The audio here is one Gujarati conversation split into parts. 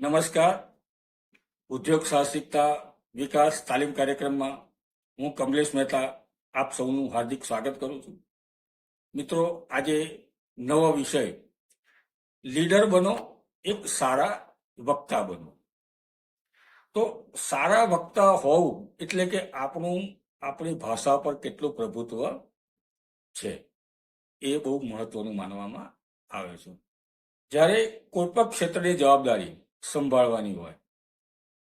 નમસ્કાર. ઉદ્યોગ સાહસિકતા વિકાસ તાલીમ કાર્યક્રમમાં હું કમલેશ મહેતા આપ સૌનું હાર્દિક સ્વાગત કરું છું. મિત્રો, આજે નવો વિષય, લીડર બનો, એક સારા વક્તા બનો. તો સારા વક્તા હોવું એટલે કે આપણું, આપણી ભાષા પર કેટલું પ્રભુત્વ છે, એ બહુ મહત્વનું માનવામાં આવે છે. જ્યારે કોઈ ક્ષેત્રની જવાબદારી સંભાળવાની હોય.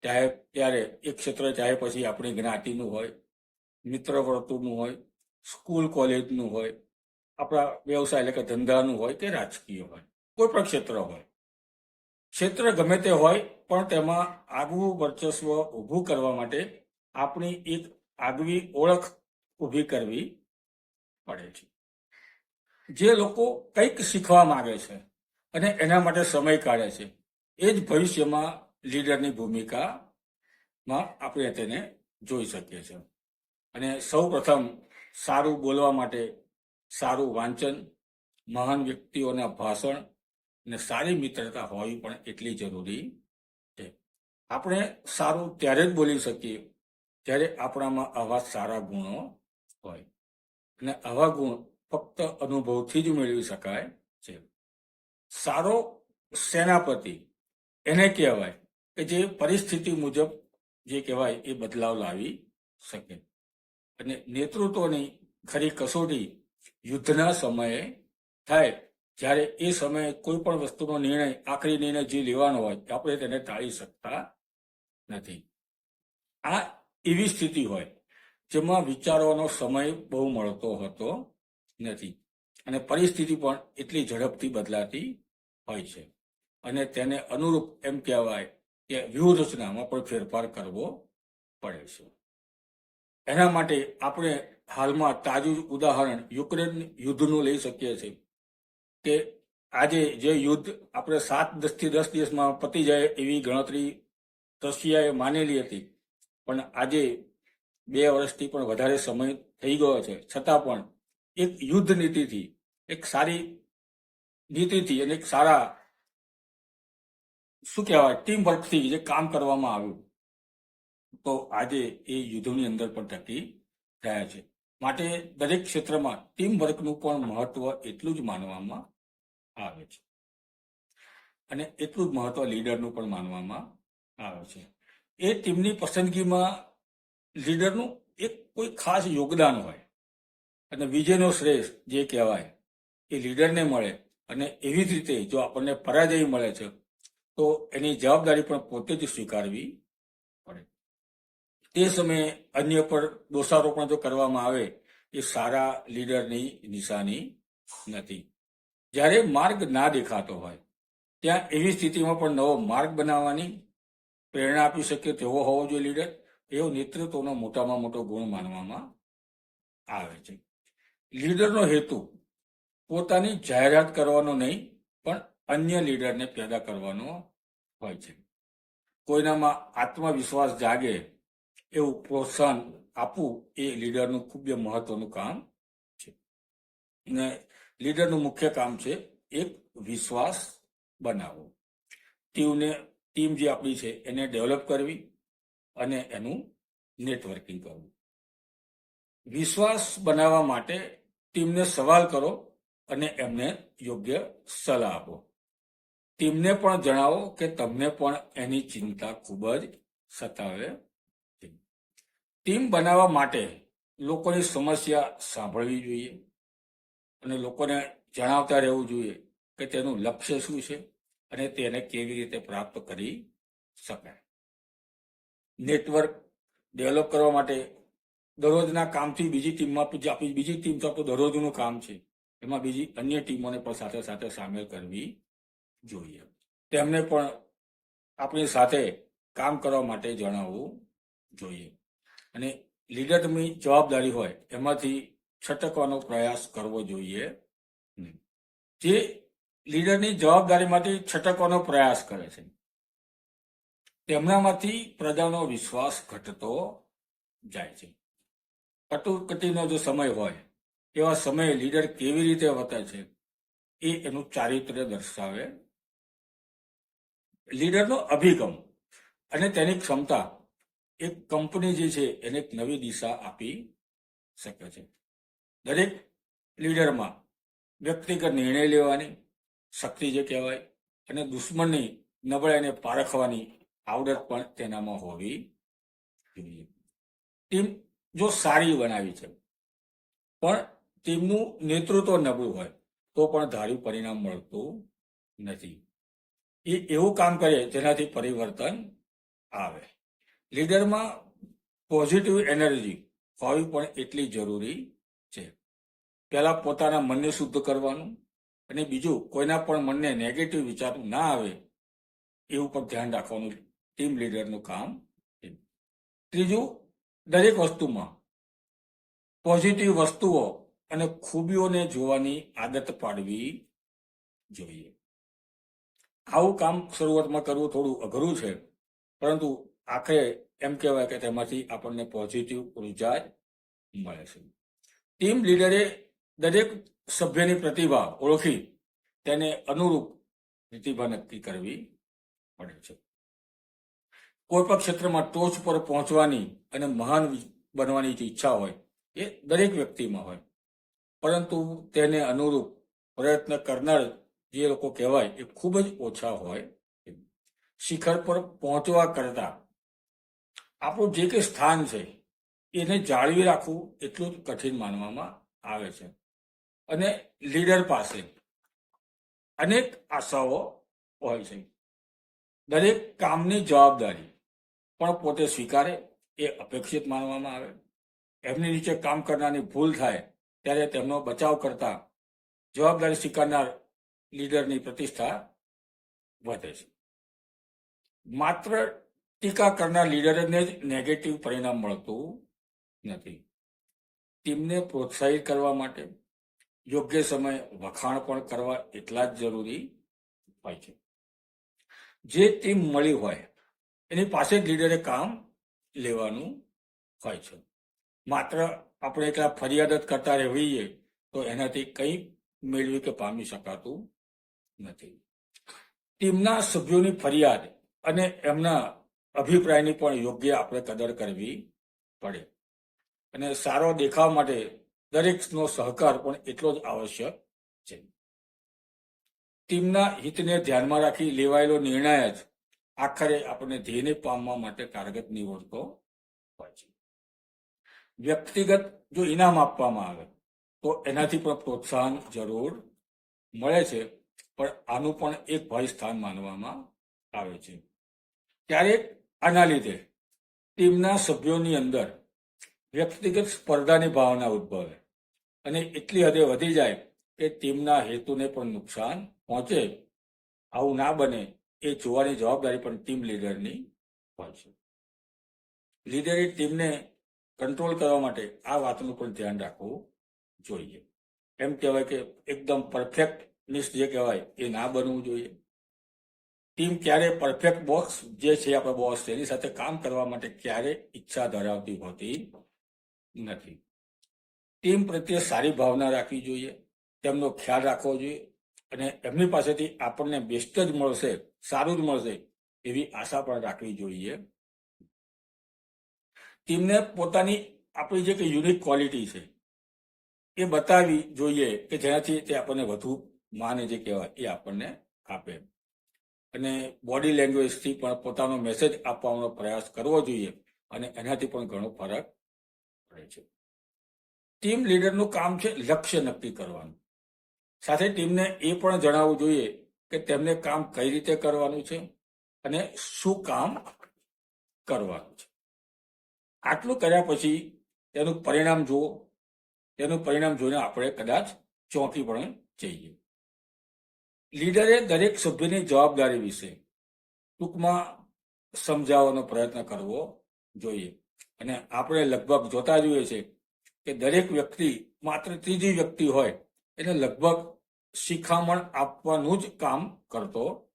ચાહે ત્યારે એ ક્ષેત્ર ચાહે પછી આપણી જ્ઞાતિનું હોય મિત્ર વર્તુળનું હોય, સ્કૂલ કોલેજનું હોય, આપણા વ્યવસાય એટલે કે ધંધાનું હોય કે રાજકીય હોય, કોઈ પણ ક્ષેત્ર હોય. ક્ષેત્ર ગમે તે હોય, પણ તેમાં આગવું વર્ચસ્વ ઊભું કરવા માટે આપણી એક આગવી ઓળખ ઊભી કરવી પડે છે. જે લોકો કંઈક શીખવા માંગે છે અને એના માટે સમય કાઢે છે. એ જ ભવિષ્યમાં લીડરની ભૂમિકામાં આપણે તેને જોઈ શકીએ છીએ. અને સૌ પ્રથમ સારું બોલવા માટે સારું વાંચન, મહાન વ્યક્તિઓના ભાષણ અને સારી મિત્રતા હોવી પણ એટલી જરૂરી છે. આપણે સારું ત્યારે જ બોલી શકીએ જ્યારે આપણામાં આવા સારા ગુણો હોય. અને આવા ગુણ ફક્ત અનુભવથી જ મેળવી શકાય છે. સારો સેનાપતિ એને કહેવાય કે જે પરિસ્થિતિ મુજબ જે કહેવાય એ બદલાવ લાવી શકે. અને નેતૃત્વની ખરી કસોટી યુદ્ધના સમયે થાય. જ્યારે એ સમયે કોઈ પણ વસ્તુનો નિર્ણય, આખરી નિર્ણય જે લેવાનો હોય આપણે તેને ટાળી શકતા નથી. આ એવી સ્થિતિ હોય જેમાં વિચારવાનો સમય બહુ મળતો હતો નથી. અને પરિસ્થિતિ પણ એટલી ઝડપથી બદલાતી હોય છે. અને તેને અનુરૂપ એમ કહેવાય કે વ્યૂહરચનામાં પણ ફેરફાર કરવો પડે છે. એના માટે આપણે હાલમાં તાજું ઉદાહરણ યુક્રેન યુદ્ધનું લઈ શકીએ છીએ કે આજે જે યુદ્ધ આપણે સાત દસથી દસ દિવસમાં પતી જાય એવી ગણતરી રશિયાએ માનેલી હતી. પણ આજે બે વર્ષથી પણ વધારે સમય થઈ ગયો છે. છતાં પણ એક યુદ્ધ નીતિથી, એક સારી નીતિથી અને એક સારા શું કહેવાય? ટીમ વર્કથી જે કામ કરવામાં આવ્યું. તો આજે એ યુદ્ધની અંદર પણ ટકી રહ્યા છે. માટે દરેક ક્ષેત્રમાં ટીમ વર્કનું પણ મહત્વ એટલું જ માનવામાં આવે છે. અને એટલું જ મહત્વ લીડરનું પણ માનવામાં આવે છે. એ ટીમની પસંદગીમાં લીડરનું એક કોઈ ખાસ યોગદાન હોય અને વિજયનો શ્રેષ્ઠ જે કહેવાય એ લીડરને મળે અને એવી જ રીતે જો આપણને પરાજય મળે છે તો એની જવાબદારી પણ પોતે જ સ્વીકારવી પડે. તે સમયે અન્ય પર દોષારોપણ જો કરવામાં આવે, એ સારા લીડરની નિશાની નથી. જ્યારે માર્ગ ના દેખાતો હોય, ત્યાં એવી સ્થિતિમાં પણ નવો માર્ગ બનાવવાની પ્રેરણા આપી શકે તેવો હોવો જોઈએ લીડર. એવો નેતૃત્વનો મોટામાં મોટો ગુણ માનવામાં આવે છે. લીડરનો હેતુ પોતાની જાહેરાત કરવાનો નહીં અન્ય લીડરને પેદા કરવાનો હોય છે. કોઈનામાં આત્મવિશ્વાસ જાગે એવું પ્રોત્સાહન આપવું એ લીડરનું ખૂબ મહત્વનું કામ છે. અને લીડરનું મુખ્ય કામ છે એક વિશ્વાસ બનાવવો. ટીમને, ટીમ જે આપણી છે એને ડેવલપ કરવી અને એનું નેટવર્કિંગ કરવું. વિશ્વાસ બનાવવા માટે ટીમને સવાલ કરો અને એમને યોગ્ય સલાહ આપો. ટીમને પણ જણાવો કે તમને પણ એની ચિંતા ખૂબ જ સતાવે ટીમ બનાવવા માટે લોકોની સમસ્યા સાંભળવી જોઈએ અને લોકોને જણાવતા રહેવું જોઈએ કે તેનું લક્ષ્ય શું છે અને તેને કેવી રીતે પ્રાપ્ત કરી શકાય. નેટવર્ક ડેવલપ કરવા માટે દરરોજના કામથી બીજી ટીમમાં જે આપણી બીજી ટીમ તો દરરોજનું કામ છે. એમાં બીજી અન્ય ટીમોને પણ સાથે સાથે સામેલ કરવી જોઈએ. તેમને પણ આપણી સાથે કામ કરવા માટે જણાવવું જોઈએ. અને લીડરની જવાબદારી હોય, એમાંથી છટકવાનો પ્રયાસ કરવો જોઈએ. જે લીડરની જવાબદારીમાંથી છટકવાનો પ્રયાસ કરે છે, તેમનામાંથી પ્રજાનો વિશ્વાસ ઘટતો જાય છે. કટોકટીનો જો સમય હોય, એવા સમયે લીડર કેવી રીતે વર્તે છે, એ એનું ચારિત્ર્ય દર્શાવે લીડરનો અભિગમ અને તેની ક્ષમતા એક કંપની જે છે એને એક નવી દિશા આપી શકે છે. દરેક લીડરમાં વ્યક્તિગત નિર્ણય લેવાની શક્તિ જે કહેવાય અને દુશ્મનની નબળાઈને પારખવાની આવડત પણ તેનામાં હોવી જોઈએ. ટીમ જો સારી બનાવી છે, પણ ટીમનું નેતૃત્વ નબળું હોય, તો પણ ધાર્યું પરિણામ મળતું નથી. એ એવું કામ કરે, જેનાથી પરિવર્તન આવે. લીડરમાં પોઝિટિવ એનર્જી હોવી પણ એટલી જરૂરી છે. પહેલા પોતાના મનને શુદ્ધ કરવાનું અને બીજું, કોઈના પણ મનને નેગેટિવ વિચાર ના આવે એવું પણ ધ્યાન રાખવાનું ટીમ લીડરનું કામ છે. ત્રીજું, દરેક વસ્તુમાં પોઝિટિવ વસ્તુઓ અને ખૂબીઓને જોવાની આદત પાડવી જોઈએ. આવું કામ શરૂઆતમાં કરવું થોડું અઘરું છે, પરંતુ આખરે એમ કહેવાય કે તેમાંથી આપણને પોઝિટિવ ઊર્જા મળે છે. ટીમ લીડરે દરેક સભ્યની પ્રતિભા ઓળખી તેને અનુરૂપ પ્રતિભા નક્કી કરવી પડે છે. કોઈ પણ ક્ષેત્રમાં ટોચ પર પહોંચવાની અને મહાન બનવાની જે ઈચ્છા હોય એ દરેક વ્યક્તિમાં હોય, પરંતુ તેને અનુરૂપ પ્રયત્ન કરનાર જે લોકો કહેવાય એ ખૂબ જ ઓછા હોય શિખર પર પહોંચવા કરતા. આપણું જે કંઈ સ્થાન છે, એને જાળવી રાખવું એટલું જ કઠિન માનવામાં આવે છે. અને લીડર પાસે અનેક આશાઓ હોય છે. દરેક કામની જવાબદારી પણ પોતે સ્વીકારે એ અપેક્ષિત માનવામાં આવે. એમની નીચે કામ કરનારની ભૂલ થાય, ત્યારે તેમનો બચાવ કરતા જવાબદારી સ્વીકારનાર લીડરની પ્રતિષ્ઠા વધે છે. માત્ર ટીકા કરનાર લીડરને જ નેગેટિવ પરિણામ મળતું નથી. ટીમને પ્રોત્સાહિત કરવા માટે યોગ્ય સમય વખાણ પણ કરવા એટલા જ જરૂરી હોય છે. જે ટીમ મળી હોય, એની પાસે જ લીડરે કામ લેવાનું હોય છે. માત્ર આપણે એટલા ફરિયાદ જ કરતા રહેવીએ તો એનાથી કંઈ મેળવી કે પામી શકાતું નથી. ટીમના સભ્યોની ફરિયાદ અને એમના અભિપ્રાયની પણ યોગ્ય આપણે કદર કરવી પડે. અને સારો દેખાવ માટે દરેકનો સહકાર પણ એટલો જ આવશ્યક છે. ટીમના હિતને ધ્યાનમાં રાખી લેવાયેલો નિર્ણય જ આખરે આપણને ધ્યેયને પામવા માટે કારગત નીવડતો હોય છે. વ્યક્તિગત જો ઇનામ આપવામાં આવે, તો એનાથી પણ પ્રોત્સાહન જરૂર મળે છે. પણ આનું પણ એક ભય સ્થાન માનવામાં આવે છે. ક્યારેક આના લીધે ટીમના સભ્યોની અંદર વ્યક્તિગત સ્પર્ધાની ભાવના ઉદ્ભવે અને એટલી હદે વધી જાય કે ટીમના હેતુને પણ નુકસાન પહોંચે આવું ના બને એ જોવાની જવાબદારી પણ ટીમ લીડરની હોય છે. લીડરે ટીમને કંટ્રોલ કરવા માટે આ વાતનું પણ ધ્યાન રાખવું જોઈએ. એમ કહેવાય કે એકદમ પરફેક્ટનિસ્ટ જે કહેવાય, એ ના બનવું જોઈએ. ટીમ ક્યારે પરફેક્ટ બોક્સ જે છે આપણે બોસ છે એની સાથે કામ કરવા માટે ક્યારે ઈચ્છા ધરાવતી હોતી નથી. ટીમ પ્રત્યે સારી ભાવના રાખવી જોઈએ, તેમનો ખ્યાલ રાખવો જોઈએ અને એમની પાસેથી આપણને બેસ્ટ જ મળશે, સારું જ મળશે એવી આશા પણ રાખવી જોઈએ. ટીમને પોતાની આપણી જે કે યુનિક ક્વોલિટી છે, એ બતાવવી જોઈએ કે જેનાથી તે આપણને વધુ માને જે કહેવાય એ આપણને આપે. અને બોડી લેંગ્વેજથી પણ પોતાનો મેસેજ આપવાનો પ્રયાસ કરવો જોઈએ અને એનાથી પણ ઘણો ફરક પડે છે. ટીમ લીડરનું કામ છે લક્ષ્ય નક્કી કરવાનું. સાથે ટીમને એ પણ જણાવવું જોઈએ કે તેમને કામ કઈ રીતે કરવાનું છે અને શું કામ કરવાનું છે. આટલું કર્યા પછી તેનું પરિણામ જુઓ. તેનું પરિણામ જોઈને આપણે કદાચ ચોંકી પણ જઈએ. લીડરે દરેક સભ્યની જવાબદારી વિશે ટૂંકમાં સમજાવવાનો પ્રયત્ન કરવો જોઈએ. અને આપણે લગભગ જોતા જોઈએ છે કે દરેક વ્યક્તિ, માત્ર ત્રીજી વ્યક્તિ હોય, એને લગભગ શિખામણ આપવાનું જ કામ કરતો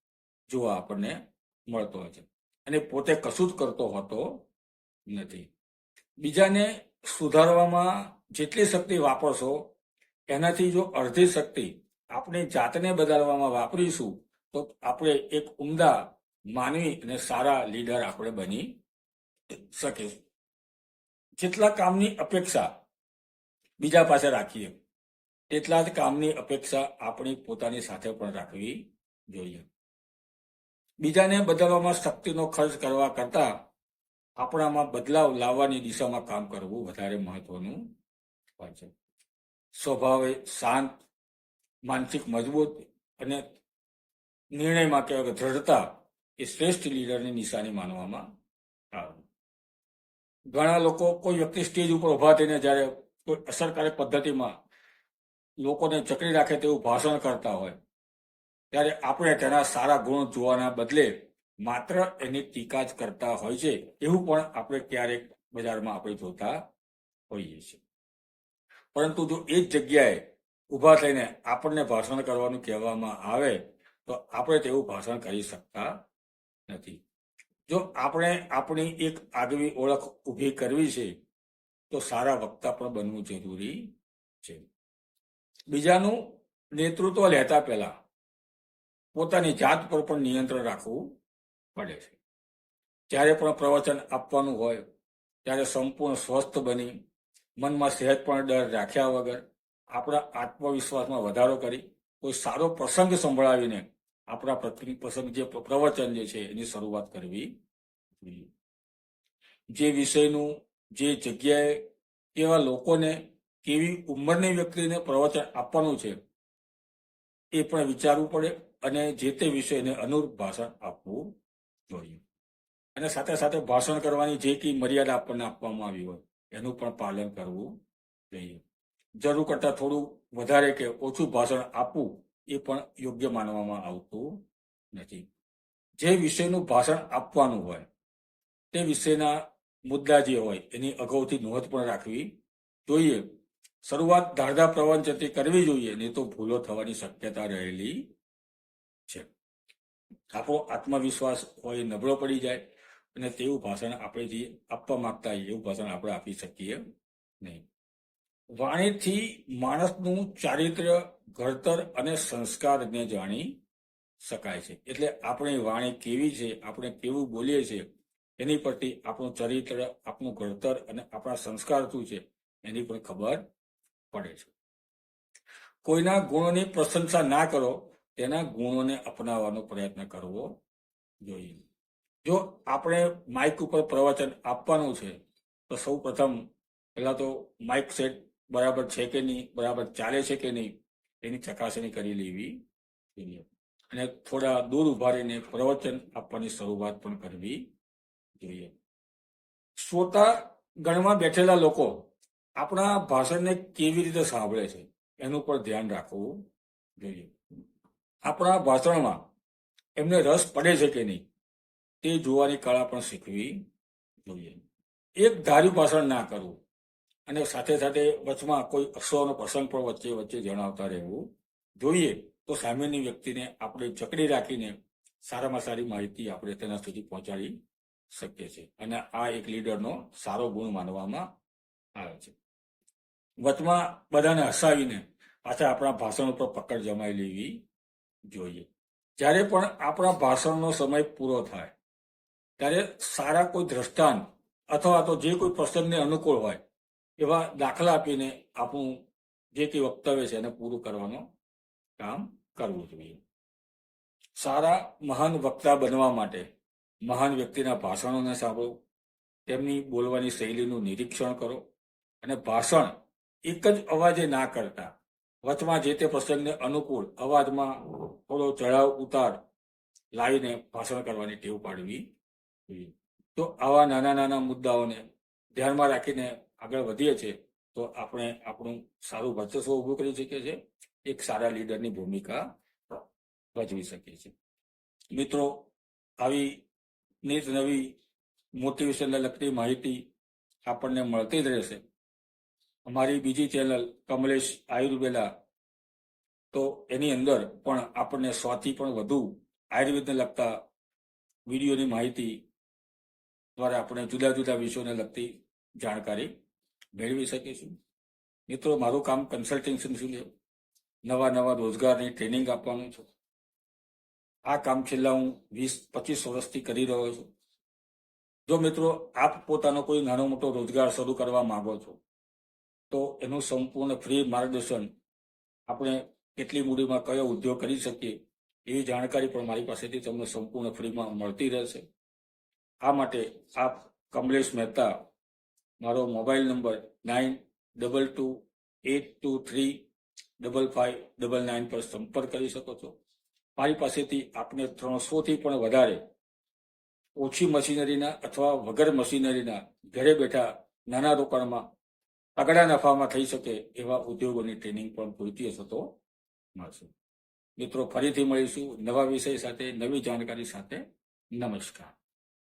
જોવા આપણને મળતો હોય છે. અને પોતે કશું જ કરતો હોતો નથી. બીજાને સુધારવામાં જેટલી શક્તિ વાપરશો, એનાથી જો અડધી શક્તિ આપણે જાતને બદલવામાં વાપરીશું, તો આપણે એક ઉમદા, માનવી અને સારા લીડર આપણે બની શકીશું. જેટલા કામની અપેક્ષા બીજા પાસે રાખીએ તેટલા જ કામની અપેક્ષા આપણી પોતાની સાથે પણ રાખવી જોઈએ. બીજાને બદલવામાં શક્તિનો ખર્ચ કરવા કરતા આપણામાં બદલાવ લાવવાની દિશામાં કામ કરવું વધારે મહત્વનું હોય છે. સ્વભાવે શાંત માનસિક મજબૂત અને નિર્ણયમાં કે દ્રઢતા એ શ્રેષ્ઠ લીડરની નિશાની માનવામાં આવે. ઘણા લોકો કોઈ વ્યક્તિ સ્ટેજ ઉપર ઊભા થઈને જ્યારે કોઈ અસરકારક પદ્ધતિમાં લોકોને ચકડી રાખે તેવું ભાષણ કરતા હોય, ત્યારે આપણે તેના સારા ગુણ જોવાના બદલે માત્ર એની ટીકા જ કરતા હોય છે, એવું પણ આપણે ક્યારેક બજારમાં આપણે જોતા હોઈએ છીએ. પરંતુ જો એ જ જગ્યાએ ઊભા થઈને આપણને ભાષણ કરવાનું કહેવામાં આવે, તો આપણે તેવું ભાષણ કરી શકતા નથી. જો આપણે આપણી એક આગવી ઓળખ ઊભી કરવી છે, તો સારા વક્તા પણ બનવું જરૂરી છે. બીજાનું નેતૃત્વ લેતા પહેલા પોતાની જાત પર પણ નિયંત્રણ રાખવું પડે છે. જ્યારે પણ પ્રવચન આપવાનું હોય, ત્યારે સંપૂર્ણ સ્વસ્થ બની, મનમાં સહેજ પણ ડર રાખ્યા વગર આપણા આત્મવિશ્વાસમાં વધારો કરી, કોઈ સારો પ્રસંગ સંભળાવીને આપણા પ્રસંગ જે પ્રવચન જે છે એની શરૂઆત કરવી જોઈએ. જે વિષયનું, જે જગ્યાએ કેવા લોકોને કેવી ઉંમરની વ્યક્તિને પ્રવચન આપવાનું છે, એ પણ વિચારવું પડે અને જે તે વિષયને અનુરૂપ ભાષણ આપવું જોઈએ. અને સાથે સાથે ભાષણ કરવાની જે કઈ મર્યાદા આપણને આપવામાં આવી હોય, એનું પણ પાલન કરવું જોઈએ. જરૂર કરતાં થોડું વધારે કે ઓછું ભાષણ આપવું એ પણ યોગ્ય માનવામાં આવતું નથી. જે વિષયનું ભાષણ આપવાનું હોય, તે વિષયના મુદ્દા જે હોય એની અગાઉથી નોંધ પણ રાખવી જોઈએ. શરૂઆત ધારધા પ્રવંચનથી કરવી જોઈએ, નહીં તો ભૂલો થવાની શક્યતા રહેલી છે. આપણો આત્મવિશ્વાસ હોય નબળો પડી જાય અને તેવું ભાષણ આપણે જે આપવા માંગતા હોઈએ એવું ભાષણ આપણે આપી શકીએ નહીં. વાણીથી માણસનું ચારિત્ર્ય ઘડતર અને સંસ્કારને જાણી શકાય છે. એટલે આપણી વાણી કેવી છે, આપણે કેવું બોલીએ છીએ, એની પરથી આપણું ચરિત્ર, આપણું ઘડતર અને આપણા સંસ્કાર શું છે, એની પણ ખબર પડે છે. કોઈના ગુણોની પ્રશંસા ના કરો, તેના ગુણોને અપનાવવાનો પ્રયત્ન કરવો જોઈએ. જો આપણે માઇક ઉપર પ્રવચન આપવાનું છે, તો સૌ પ્રથમ પહેલા તો માઇક સેટ બરાબર છે કે નહીં, બરાબર ચાલે છે કે નહીં, એની ચકાસણી કરી લેવી. જોઈએ અને થોડા દૂર ઊભા રહીને પ્રવચન આપવાની શરૂઆત પણ કરવી જોઈએ. શ્રોતા ગણમાં બેઠેલા લોકો આપણા ભાષણને કેવી રીતે સાંભળે છે એનું પણ ધ્યાન રાખવું જોઈએ. આપણા ભાષણમાં એમને રસ પડે છે કે નહીં, તે જોવાની કળા પણ શીખવી જોઈએ. એક ધાર્યું ભાષણ ના કરવું અને સાથે સાથે વચમાં કોઈ અશ્વનો પ્રસંગ પણ વચ્ચે વચ્ચે જણાવતા રહેવું જોઈએ તો સામેની વ્યક્તિને આપણે જકડી રાખીને સારામાં સારી માહિતી આપણે તેના સુધી પહોંચાડી શકીએ છીએ. અને આ એક લીડરનો સારો ગુણ માનવામાં આવે છે. વચમાં બધાને હસાવીને પાછા આપણા ભાષણ ઉપર પકડ જમાઈ લેવી જોઈએ. જ્યારે પણ આપણા ભાષણનો સમય પૂરો થાય, ત્યારે સારા કોઈ દ્રષ્ટાંત અથવા તો જે કોઈ પ્રસંગને અનુકૂળ હોય એવા દાખલા આપીને આપણું જે તે વક્તવ્ય છે એને પૂરું કરવાનું કામ કરવું જોઈએ. સારા, મહાન વક્તા બનવા માટે મહાન વ્યક્તિના ભાષણોને સાંભળો, તેમની બોલવાની શૈલીનું નિરીક્ષણ કરો અને ભાષણ એક જ અવાજે ના કરતા, વચમાં જે તે પ્રસંગને અનુકૂળ અવાજમાં થોડો ચઢાવ, ઉતાર લાવીને ભાષણ કરવાની ટેવ પાડવી જોઈએ. તો આવા નાના નાના મુદ્દાઓને ધ્યાનમાં રાખીને આગળ વધીએ છીએ, તો આપણે આપણું સારું વર્ચસ્વ ઊભું કરી શકીએ છીએ, એક સારા લીડરની ભૂમિકા ભજવી શકીએ છીએ. મિત્રો, આવી નીત નવી મોટિવેશનને લગતી માહિતી આપણને મળતી જ રહેશે. અમારી બીજી ચેનલ કમલેશ આયુર્વેદા, તો એની અંદર પણ આપણને સોથી પણ વધુ આયુર્વેદને લગતા વિડીયોની માહિતી દ્વારા આપણે જુદા જુદા વિષયોને લગતી જાણકારી મેળવી શકીશું મિત્રો, મારું કામ કન્સલ્ટિંગ છે નવા નવા રોજગારની ટ્રેનિંગ આપવાનું છે. આ કામ છેલ્લા હું વીસ, પચીસ વર્ષથી કરી રહ્યો છું. જો મિત્રો, આપ પોતાનો કોઈ નાનો મોટો રોજગાર શરૂ કરવા માંગો છો, તો એનું સંપૂર્ણ ફ્રી માર્ગદર્શન આપણે કેટલી મૂડીમાં કયો ઉદ્યોગ કરી શકીએ એવી જાણકારી પણ મારી પાસેથી તમને સંપૂર્ણ ફ્રીમાં મળતી રહેશે. આ માટે આપ કમલેશ મહેતા મારો mobile number nine double two eight two three double five double nine પર સંપર્ક કરી શકો છો. મારી પાસેથી આપને ત્રણસોથી પણ વધારે ઓછી મશીનરીના અથવા વગર મશીનરીના ઘરે બેઠા નાના રોકાણમાં તગડા નફામાં થઈ શકે એવા ઉદ્યોગોની ટ્રેનિંગ પણ પૂરતી થતો મળશે. મિત્રો, ફરીથી મળીશું નવા વિષય સાથે, નવી જાણકારી સાથે. નમસ્કાર.